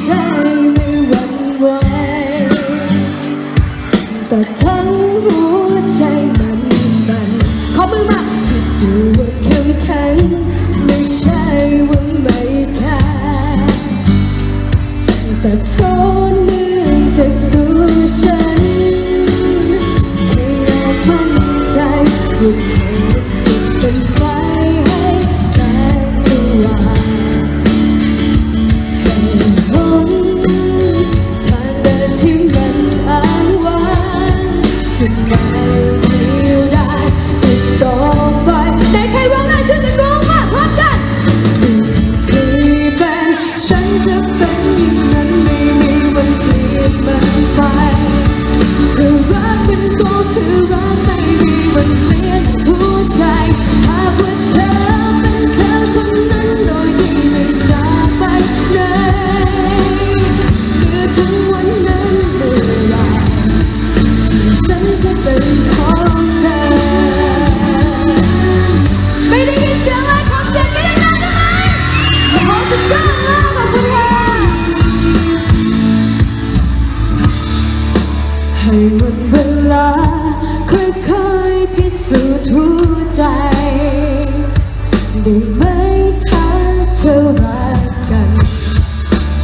ใช่ไม่หวั่นไหวแต่ทั้งหัว ให้วันเวลาค่อยๆพิสูจน์หัวใจ ได้ไหมถ้าเธอรักกัน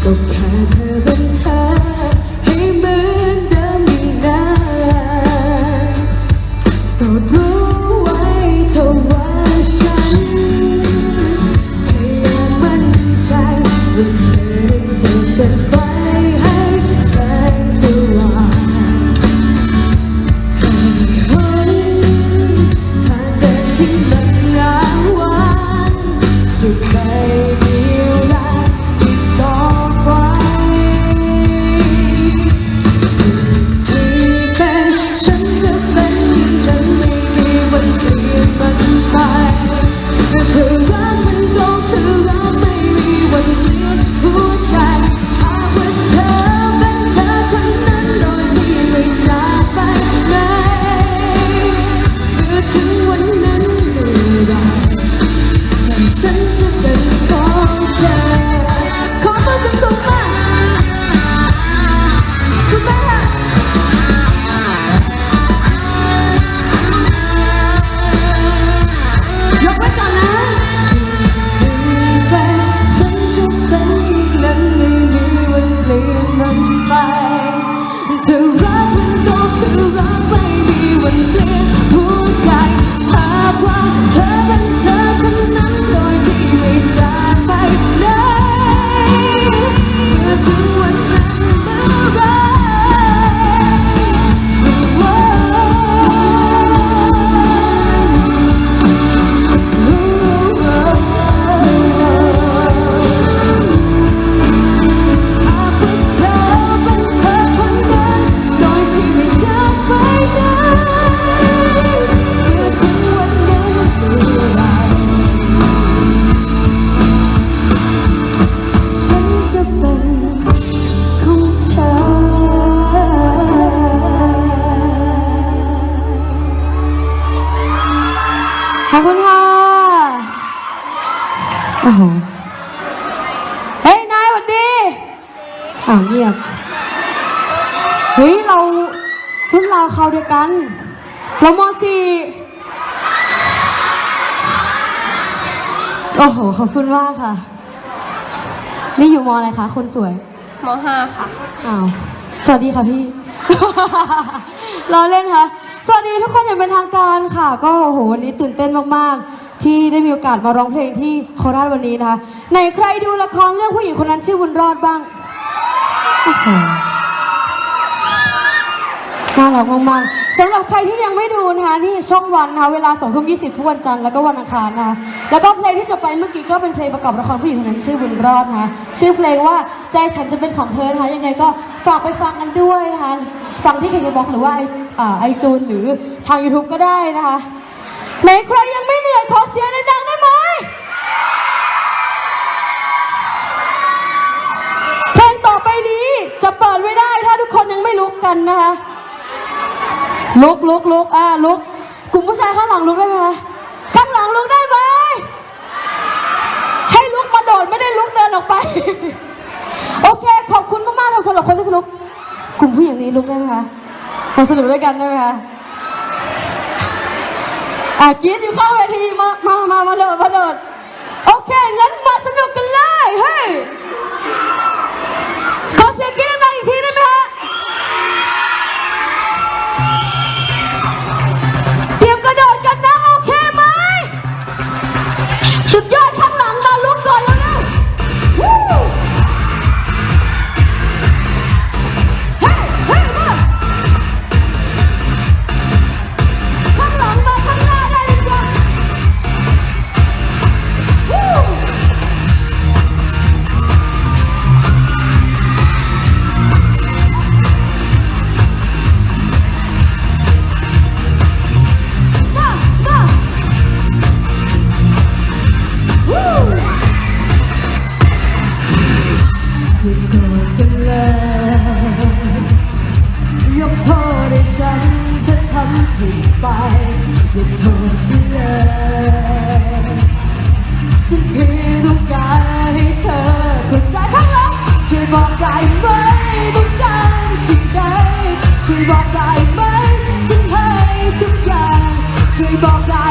ก็แค่เธอเป็นเธอให้เหมือนเดิมอีกนานโปรดรู้ไว้เธอว่าฉันแค่อยากมั่นใจว่า อ้โห ขอบคุณมากค่ะ นี่อยู่มอะไรคะ คนสวย มห้าค่ะ อ้าว สวัสดีค่ะพี่เราเล่นค่ะ สวัสดีทุกคนอย่างเป็นทางการค่ะ ก็โอ้โหวันนี้ตื่นเต้นมากๆ ที่ได้มีโอกาสมาร้องเพลงที่โคราชวันนี้นะคะไหนใครดูละครเรื่องผู้หญิงคนนั้นชื่อบุญรอดบ้างโอ้โหน่ารักมากๆ สำหรับใครที่ยังไม่ดูนะคะนี่ช่องวันนะคะเวลา2ทุ่ม20ทุกวันจันทร์แล้วก็วันอังคารนะคะแล้วก็เพลงที่จะไปเมื่อกี้ก็เป็นเพลงประกอบละครผู้หญิงคนนั้นชื่อบุญรอดนะคะชื่อเพลงว่าใจฉันจะเป็นของเธอนะคะยังไงก็ฝากไปฟังกันด้วยนะคะฟังที่เคยบอกหรือว่าไออ่าไอจูนหรือทาง YouTube ก็ได้นะคะไหนใครยังไม่เหนื่อยขอเสียงดังๆได้ไหมเพลงต่อไปนี้จะเปิดไม่ได้ถ้าทุกคนยังไม่ลุกกันนะคะ ลุกลุกลุกอ่าลุกกลุ่มผู้ชายข้างหลังลุกได้ไหมคะข้างหลังลุกได้ไหมให้ลุกมาโดดไม่ได้ลุกเดินออกไป โอเค ขอบคุณมากๆสำหรับคนที่ลุก กลุ่มผู้หญิงนี้ลุกได้ไหมคะมาสนุกด้วยกันได้ไหมคะอะกีดอยู่เข้าเวทีมามามามาโดดมาโดดโอเคงั้นมา ฉันจะาทำผิดไปอย่าโทษฉันเลยฉันเพียงต้องการให้เธอเข้าใจข้างหลังช่วยบอกได้ไหมต้องการสิ่งใดช่วยบอกได้ไหมฉันให้ทุกอย่างช่วยบอกได้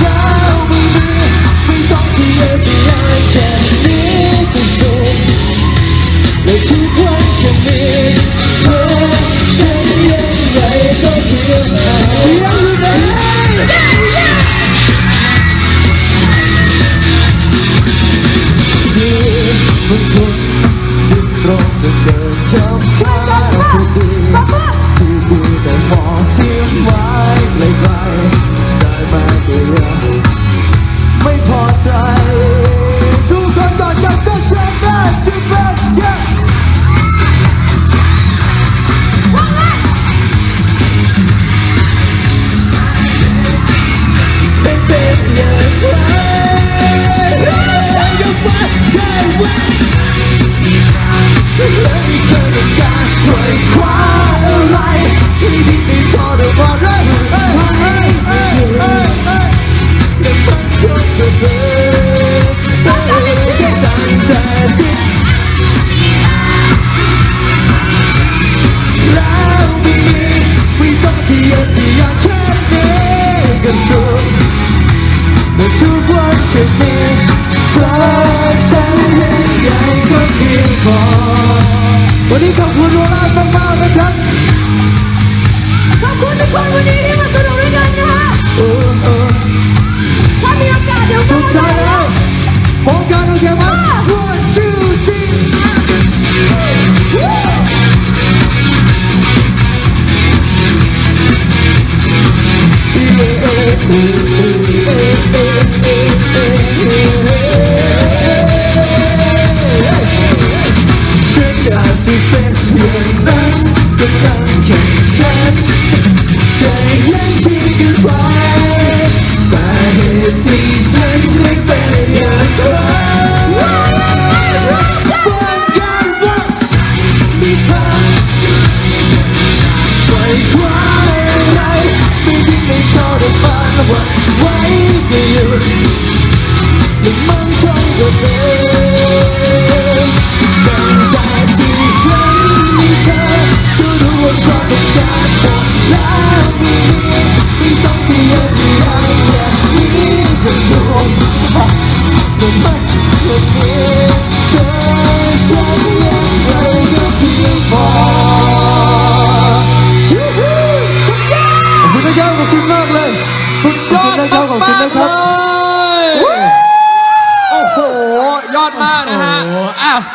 ห เคยต้องการปล่อยคว้าอะไรที่ที่ไม่ทรมานเลยเฮ้ยเฮ้ยเฮ้ยเฮ้ยเฮ้ยและมันคงจะเดินตั้งแต่ที่แล้วมีไม่ต้องที่ยอะที่อยากแค่นี้ก็สุดแต่ทุกวันแค่มีเธอฉัน พียงพอวันนี้ขอบคุณโรลานมากๆนะครับขอบคุณทุกคนวันนี้ที่มาสนุกด้วยกันนะคะโอ้โอ้ถ้ามีโอกาสเดี๋ยวสุมาดท้ายแล้วพร้อมกันโอเคไหม one two three ฉั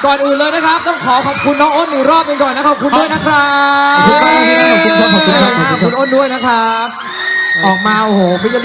ก่อนอื่นเลยนะครับ ต้องขอขอบคุณน้องอ้นอีกรอบหนึงก่อนนะครับขอบคุณด้วยนะครับขอบคุณมากนะครับขอบคุณครับขอบคุณครับ ขอบคุณครับคุณอ้นด้วยนะครับ ออกมาโอ้โหฟิช